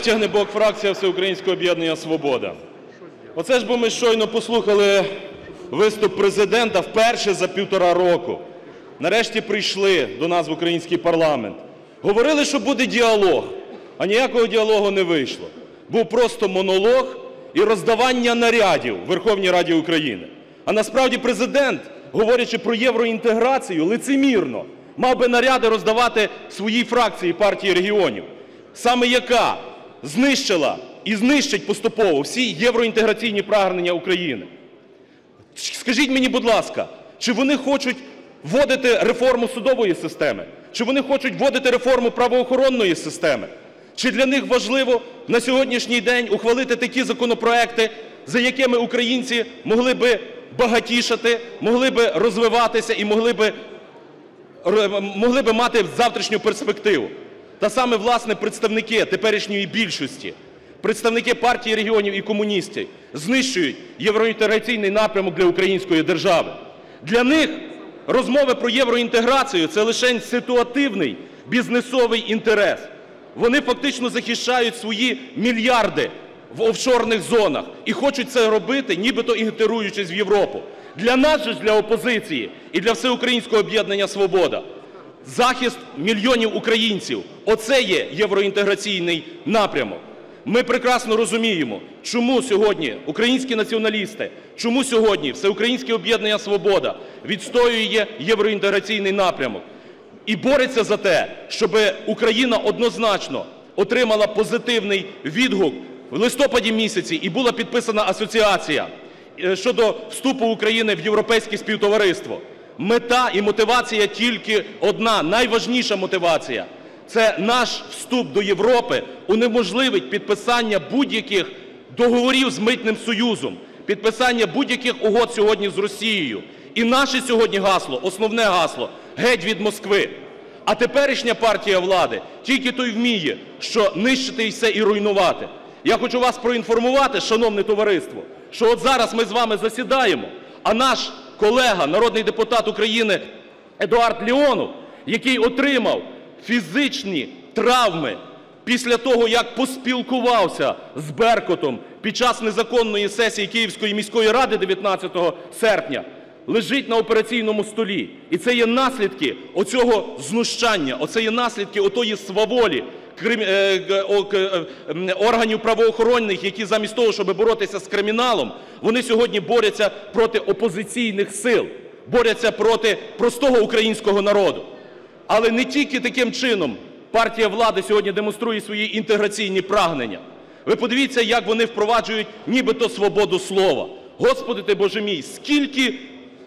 Тягнебок, фракція Всеукраїнського об'єднання «Свобода». Оце ж бо ми щойно послухали виступ Президента вперше за півтора року. Нарешті прийшли до нас в український парламент. Говорили, що буде діалог, а ніякого діалогу не вийшло. Був просто монолог і роздавання нарядів в Верховній Раді України. А насправді Президент, говорячи про євроінтеграцію, лицемірно мав би наряди роздавати своїй фракції Партії регіонів, саме яка знищила і знищить поступово всі євроінтеграційні прагнення України. Скажіть мені, будь ласка, чи вони хочуть вводити реформу судової системи? Чи вони хочуть вводити реформу правоохоронної системи? Чи для них важливо на сьогоднішній день ухвалити такі законопроекти, за якими українці могли би багатішати, могли би розвиватися і могли би, могли би мати завтрашню перспективу? Та саме, власне, представники теперішньої більшості, представники Партії регіонів і комуністів знищують євроінтеграційний напрямок для української держави. Для них розмови про євроінтеграцію – це лише ситуативний бізнесовий інтерес. Вони фактично захищають свої мільярди в офшорних зонах і хочуть це робити, нібито інтегруючись в Європу. Для нас же, для опозиції і для Всеукраїнського об'єднання "Свобода" захист мільйонів українців – оце є євроінтеграційний напрямок. Ми прекрасно розуміємо, чому сьогодні українські націоналісти, чому сьогодні Всеукраїнське об'єднання "Свобода" відстоює євроінтеграційний напрямок і бореться за те, щоб Україна однозначно отримала позитивний відгук в листопаді місяці і була підписана асоціація щодо вступу України в європейське співтовариство. Мета і мотивація тільки одна, найважніша мотивація – це наш вступ до Європи унеможливить підписання будь-яких договорів з Митним союзом, підписання будь-яких угод сьогодні з Росією. І наше сьогодні гасло, основне гасло – геть від Москви. А теперішня партія влади тільки то й вміє, що нищити і все і руйнувати. Я хочу вас проінформувати, шановне товариство, що от зараз ми з вами засідаємо, а наш колега, народний депутат України Едуард Леонов, який отримав фізичні травми після того, як поспілкувався з "Беркутом" під час незаконної сесії Київської міської ради 19 серпня, лежить на операційному столі. І це є наслідки оцього знущання, оце є наслідки отої сваволі органів правоохоронних, які замість того, щоб боротися з криміналом, вони сьогодні борються проти опозиційних сил, борються проти простого українського народу. Але не тільки таким чином партія влади сьогодні демонструє свої інтеграційні прагнення. Ви подивіться, як вони впроваджують нібито свободу слова. Господи ти, Боже мій, скільки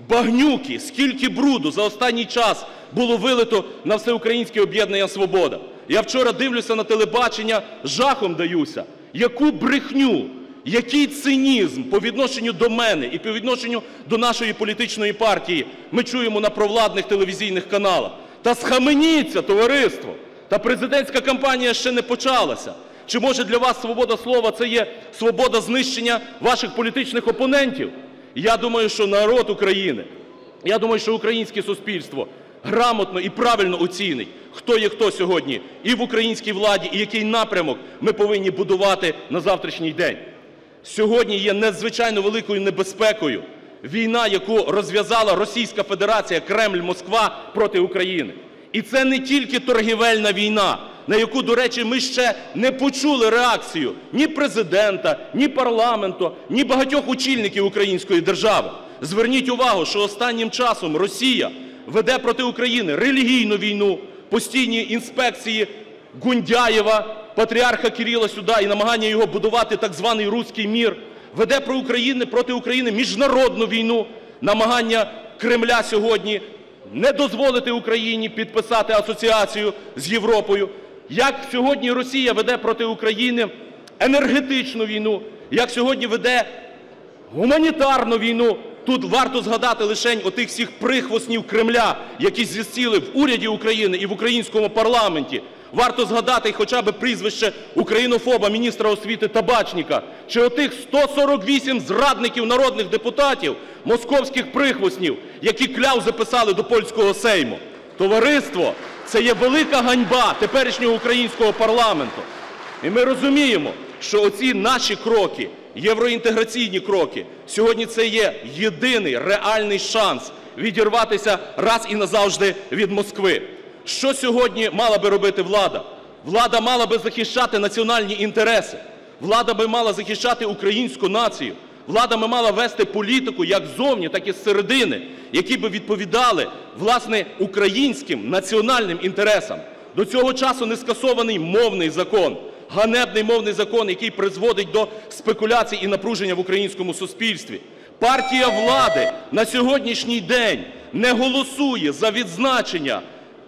багнюки, скільки бруду за останній час було вилито на Всеукраїнське об'єднання "Свобода". Я вчора дивлюся на телебачення, жахом даюся, яку брехню, який цинізм по відношенню до мене і по відношенню до нашої політичної партії ми чуємо на провладних телевізійних каналах. Та схаменіться, товариство! Та президентська кампанія ще не почалася. Чи, може, для вас свобода слова – це є свобода знищення ваших політичних опонентів? Я думаю, що народ України, я думаю, що українське суспільство грамотно і правильно оцінить, хто є хто сьогодні і в українській владі, і який напрямок ми повинні будувати на завтрашній день. Сьогодні є надзвичайно великою небезпекою війна, яку розв'язала Російська Федерація, Кремль, Москва проти України. І це не тільки торгівельна війна, на яку, до речі, ми ще не почули реакцію ні Президента, ні парламенту, ні багатьох очільників української держави. Зверніть увагу, що останнім часом Росія веде проти України релігійну війну, постійні інспекції Гундяєва, патріарха Кирила сюди і намагання його будувати так званий "руський мір", веде проти України міжнародну війну, намагання Кремля сьогодні не дозволити Україні підписати асоціацію з Європою, як сьогодні Росія веде проти України енергетичну війну, як сьогодні веде гуманітарну війну. Тут варто згадати лишень отих всіх прихвостнів Кремля, які засіли в уряді України і в українському парламенті. Варто згадати хоча б прізвище українофоба, міністра освіти Табачніка, чи отих 148 зрадників народних депутатів, московських прихвостнів, які кляузи писали до польського Сейму. Товариство, це є велика ганьба теперішнього українського парламенту. І ми розуміємо, що оці наші кроки, євроінтеграційні кроки, сьогодні це є єдиний реальний шанс відірватися раз і назавжди від Москви. Що сьогодні мала би робити влада? Влада мала би захищати національні інтереси. Влада би мала захищати українську націю. Влада би мала вести політику як ззовні, так і зсередини, які би відповідали, власне, українським національним інтересам. До цього часу не скасований мовний закон, ганебний мовний закон, який призводить до спекуляцій і напруження в українському суспільстві. Партія влади на сьогоднішній день не голосує за відзначення,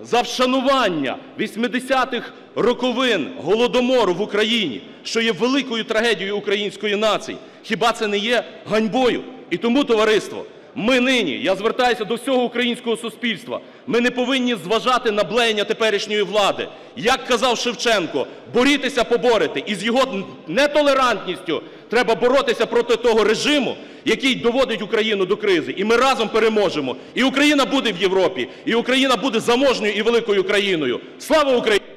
за вшанування 80-х роковин Голодомору в Україні, що є великою трагедією української нації. Хіба це не є ганьбою? І тому, товариство, ми нині, я звертаюся до всього українського суспільства, ми не повинні зважати на блеяння теперішньої влади. Як казав Шевченко, борітеся поборете. І з його нетолерантністю треба боротися проти того режиму, який доводить Україну до кризи. І ми разом переможемо. І Україна буде в Європі, і Україна буде заможною і великою країною. Слава Україні!